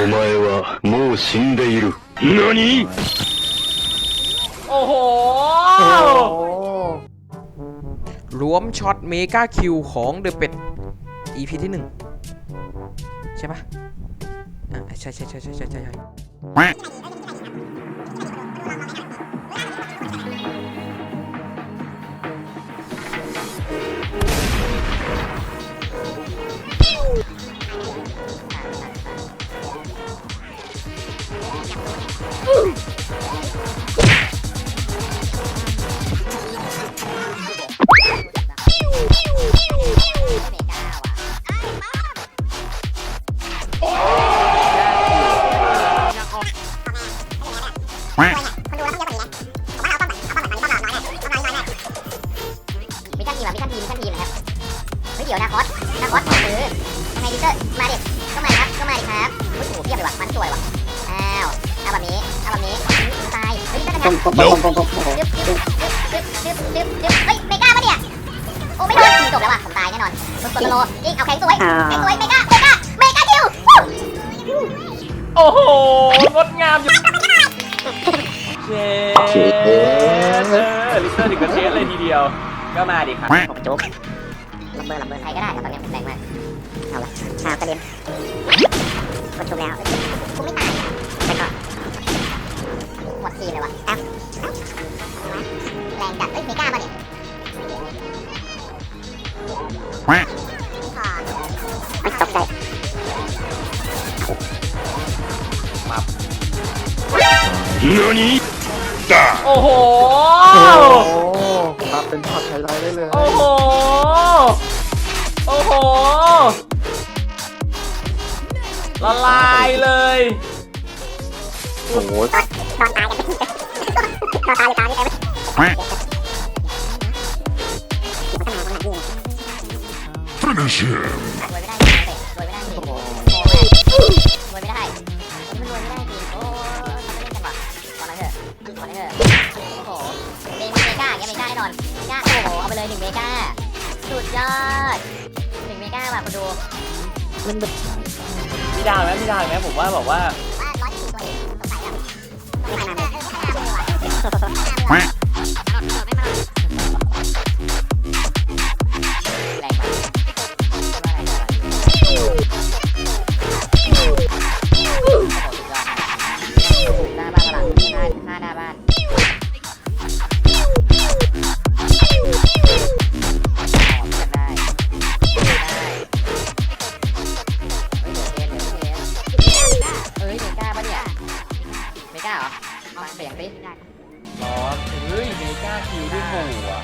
お前はもう死んでいる。何 โอ้โห รวมช็อตเมกาคิวของเดอะเป็ด EP ที่หนึ่งใช่ปะอ่ะใช่ใช่ใช่ใช่ใช่ใช่ คนดูแล้วต้องเยอะกว่านี้นะผมว่าเอาป้อมแบบเอาป้อมแบบต้ป้อมหลอดน้อยแน่ป้อมน้อยน้อยแน่มีชชั่นทีมมิชชั่นทีมมีชชั่นทีมนะครับเฮ้ยเดี๋ยวนะคอสนะคอสเออยังไงดิเตอร์มาดิเข้มาครับก็มาดิครับโอ้ยโหเพียบเลยว่ะมันสวยว่ะอ้าวเอาแบบนี้เอาแบบนี้ตายเฮ้ยนั่นนะครับดึ๊บดึ๊บดึ๊บดึ๊บดึ๊บดึ๊บดึ๊บเฮ้ยไม่กล้าปะเนี่ยโอ้ไม่โดนจบแล้วว่ะผมตายแน่นอนสุดโลยิงเอาแข็งสวยแข็งสวยไม่กล้าไม่กล้าไม่กล้าคิวโอ้โหงดงามอยู่ เชฟเออลิเตอร์ถึงกับเชฟเลยทีเดียว ก็มาดิครับผมจุ๊บลับเบอร์ลับเบอร์ใครก็ได้ครับตอนนี้ผมแรงมาก เอาละชาวกระเด็นกดชุบแล้วกูไม่ตายแต่ก็หมดทีมเลยว่ะเอ้าเอ้าแรงจัดเอ้ยเมกามาเนี่ยไม่ตกใจ何だโอ้โห มาเป็นช็อตไฮไลท์ได้เลย โอ้โห โอ้โห ละลายเลย โอ้โหนอนตายกันนอนตายอยู่ตายนี่เต็ม Finish him รวยไม่ได้จริงเตะรวยไม่ได้จริงโอ้โหรวยไม่ได้อันนี้มันรวยไม่ได้จริงโอ้ เถอะตอนนั้เถอะโอ้โหเมเมกาเงี้ยเมกาแน่นอนเมกาโอ้โหเอาไปเลยหนึ่งเมกาสุดยอดหนึ่งเมกาว่ะคุณดูมันมีดาวไหมมีดาวไหมผมว่าบอกว่าว่าร้อยสี่ตัวนี้สงสัยแล้วไม่ทันมาไม่ เมกาเหรอฟังเสียงสิอ๋อเฮ้ยเมกาคิวด้วยหมูอะ